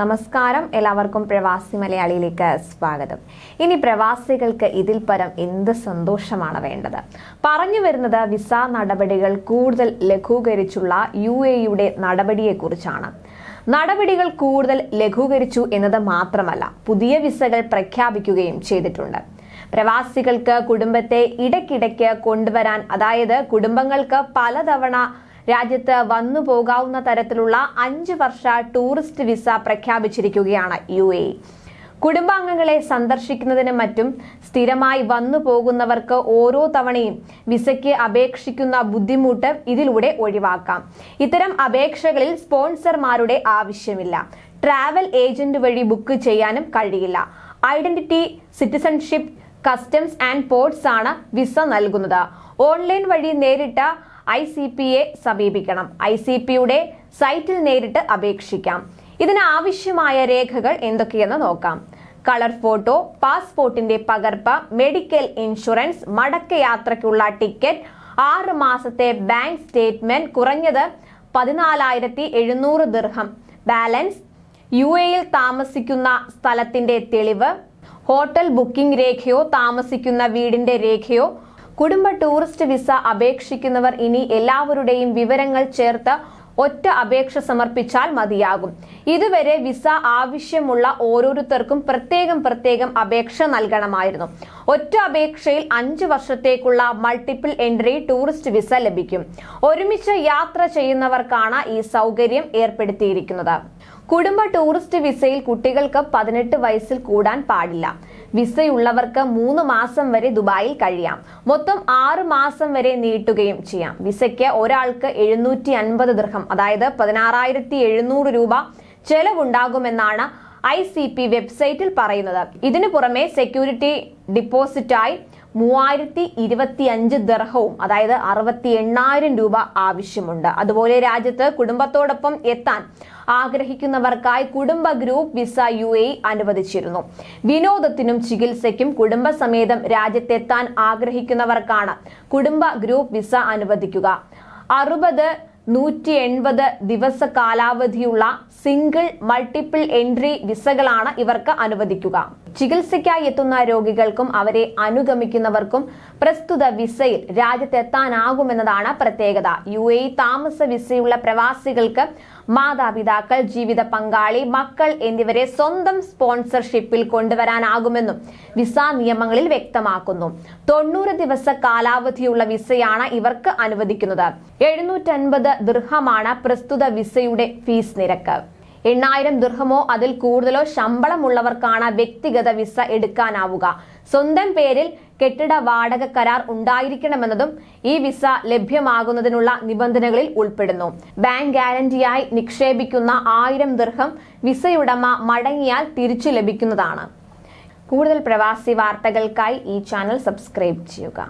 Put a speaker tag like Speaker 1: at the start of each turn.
Speaker 1: നമസ്കാരം. എല്ലാവർക്കും പ്രവാസി മലയാളിയിലേക്ക് സ്വാഗതം. ഇനി പ്രവാസികൾക്ക് ഇതിൽ പരം എന്ത് സന്തോഷമാണ് വേണ്ടത്? പറഞ്ഞു വരുന്നത് വിസ നടപടികൾ കൂടുതൽ ലഘൂകരിച്ചുള്ള യു എയുടെ നടപടിയെക്കുറിച്ചാണ്. നടപടികൾ കൂടുതൽ ലഘൂകരിച്ചു എന്നത് മാത്രമല്ല പുതിയ വിസകൾ പ്രഖ്യാപിക്കുകയും ചെയ്തിട്ടുണ്ട്. പ്രവാസികൾക്ക് കുടുംബത്തെ ഇടയ്ക്കിടയ്ക്ക് കൊണ്ടുവരാൻ അതായത് കുടുംബങ്ങൾക്ക് പലതവണ രാജ്യത്ത് വന്നു പോകാവുന്ന തരത്തിലുള്ള അഞ്ച് വർഷ ടൂറിസ്റ്റ് വിസ പ്രഖ്യാപിച്ചിരിക്കുകയാണ് യു എ. കുടുംബാംഗങ്ങളെ സന്ദർശിക്കുന്നതിനും മറ്റും സ്ഥിരമായി വന്നു പോകുന്നവർക്ക് ഓരോ തവണയും വിസയ്ക്ക് അപേക്ഷിക്കുന്ന ബുദ്ധിമുട്ട് ഇതിലൂടെ ഒഴിവാക്കാം. ഇത്തരം അപേക്ഷകളിൽ സ്പോൺസർമാരുടെ ആവശ്യമില്ല. ട്രാവൽ ഏജന്റ് വഴി ബുക്ക് ചെയ്യാനും കഴിയില്ല. Identity citizenship customs and ports ആണ് വിസ നൽകുന്നത്. ഓൺലൈൻ വഴി നേരിട്ട് ഐ സി പിയെ സമീപിക്കണം. ഐ സി പിയുടെ സൈറ്റിൽ നേരിട്ട് അപേക്ഷിക്കാം. ഇതിന് ആവശ്യമായ രേഖകൾ എന്തൊക്കെയെന്ന് നോക്കാം. കളർ ഫോട്ടോ പാസ്പോർട്ടിന്റെ പകർപ്പ് മെഡിക്കൽ ഇൻഷുറൻസ് മടക്കയാത്രയ്ക്കുള്ള ടിക്കറ്റ് ആറ് മാസത്തെ ബാങ്ക് സ്റ്റേറ്റ്മെന്റ് കുറഞ്ഞത് പതിനാലായിരത്തി എഴുന്നൂറ് ദിർഹം. ബാലൻസ് യു എയിൽ താമസിക്കുന്ന സ്ഥലത്തിന്റെ തെളിവ് ഹോട്ടൽ ബുക്കിംഗ് രേഖയോ താമസിക്കുന്ന വീടിന്റെ രേഖയോ കുടുംബ ടൂറിസ്റ്റ് വിസ അപേക്ഷിക്കുന്നവർ ഇനി എല്ലാവരുടെയും വിവരങ്ങൾ ചേർത്ത് ഒറ്റ അപേക്ഷ സമർപ്പിച്ചാൽ മതിയാകും. ഇതുവരെ വിസ ആവശ്യമുള്ള ഓരോരുത്തർക്കും പ്രത്യേകം പ്രത്യേകം അപേക്ഷ നൽകണമായിരുന്നു. ഒറ്റ അപേക്ഷയിൽ അഞ്ച് വർഷത്തേക്കുള്ള മൾട്ടിപ്പിൾ എൻട്രി ടൂറിസ്റ്റ് വിസ ലഭിക്കും. ഒരുമിച്ച് യാത്ര ചെയ്യുന്നവർക്കാണ് ഈ സൗകര്യം ഏർപ്പെടുത്തിയിരിക്കുന്നത്. കുടുംബ ടൂറിസ്റ്റ് വിസയിൽ കുട്ടികൾക്ക് പതിനെട്ട് വയസ്സിൽ കൂടാൻ പാടില്ല. വിസയുള്ളവർക്ക് മൂന്ന് മാസം വരെ ദുബായിൽ കഴിയാം. മൊത്തം ആറ് മാസം വരെ നീട്ടുകയും ചെയ്യാം. വിസയ്ക്ക് ഒരാൾക്ക് എഴുന്നൂറ്റി അൻപത് ദൃഹം അതായത് പതിനാറായിരത്തി എഴുന്നൂറ് രൂപ ചെലവുണ്ടാകുമെന്നാണ് ഐ സി പി വെബ്സൈറ്റിൽ പറയുന്നത്. ഇതിനു പുറമെ സെക്യൂരിറ്റി ഡിപ്പോസിറ്റായി മൂവായിരത്തി ഇരുപത്തി അഞ്ച് ദർഹവും അതായത് അറുപത്തി എണ്ണായിരം രൂപ ആവശ്യമുണ്ട്. അതുപോലെ രാജ്യത്ത് കുടുംബത്തോടൊപ്പം എത്താൻ ആഗ്രഹിക്കുന്നവർക്കായി കുടുംബ ഗ്രൂപ്പ് വിസ യു എ അനുവദിച്ചിരുന്നു. വിനോദത്തിനും ചികിത്സയ്ക്കും കുടുംബസമേതം രാജ്യത്തെത്താൻ ആഗ്രഹിക്കുന്നവർക്കാണ് കുടുംബ ഗ്രൂപ്പ് വിസ അനുവദിക്കുക. അറുപത് നൂറ്റി എൺപത് ദിവസ കാലാവധിയുള്ള സിംഗിൾ മൾട്ടിപ്പിൾ എൻട്രി വിസകളാണ് ഇവർക്ക് അനുവദിക്കുക. ചികിത്സയ്ക്കായി എത്തുന്ന രോഗികൾക്കും അവരെ അനുഗമിക്കുന്നവർക്കും പ്രസ്തുത വിസയിൽ രാജ്യത്തെത്താനാകുമെന്നതാണ് പ്രത്യേകത. യു എ താമസ വിസയുള്ള പ്രവാസികൾക്ക് മാതാപിതാക്കൾ ജീവിത പങ്കാളി മക്കൾ എന്നിവരെ സ്വന്തം സ്പോൺസർഷിപ്പിൽ കൊണ്ടുവരാനാകുമെന്നും വിസ നിയമങ്ങളിൽ വ്യക്തമാക്കുന്നു. തൊണ്ണൂറ് ദിവസ കാലാവധിയുള്ള വിസയാണ് ഇവർക്ക് അനുവദിക്കുന്നത്. എഴുന്നൂറ്റൻപത് ദൃഹമാണ് പ്രസ്തുത വിസയുടെ ഫീസ് നിരക്ക്. എണ്ണായിരം ദുർഹമോ അതിൽ കൂടുതലോ ശമ്പളമുള്ളവർക്കാണ് വ്യക്തിഗത വിസ എടുക്കാനാവുക. സ്വന്തം പേരിൽ കെട്ടിട വാടക കരാർ ഉണ്ടായിരിക്കണമെന്നതും ഈ വിസ ലഭ്യമാകുന്നതിനുള്ള നിബന്ധനകളിൽ ഉൾപ്പെടുന്നു. ബാങ്ക് ഗ്യാരണ്ടിയായി നിക്ഷേപിക്കുന്ന ആയിരം ദീർഘം വിസയുടമ മടങ്ങിയാൽ തിരിച്ചു ലഭിക്കുന്നതാണ്. കൂടുതൽ പ്രവാസി വാർത്തകൾക്കായി ഈ ചാനൽ സബ്സ്ക്രൈബ് ചെയ്യുക.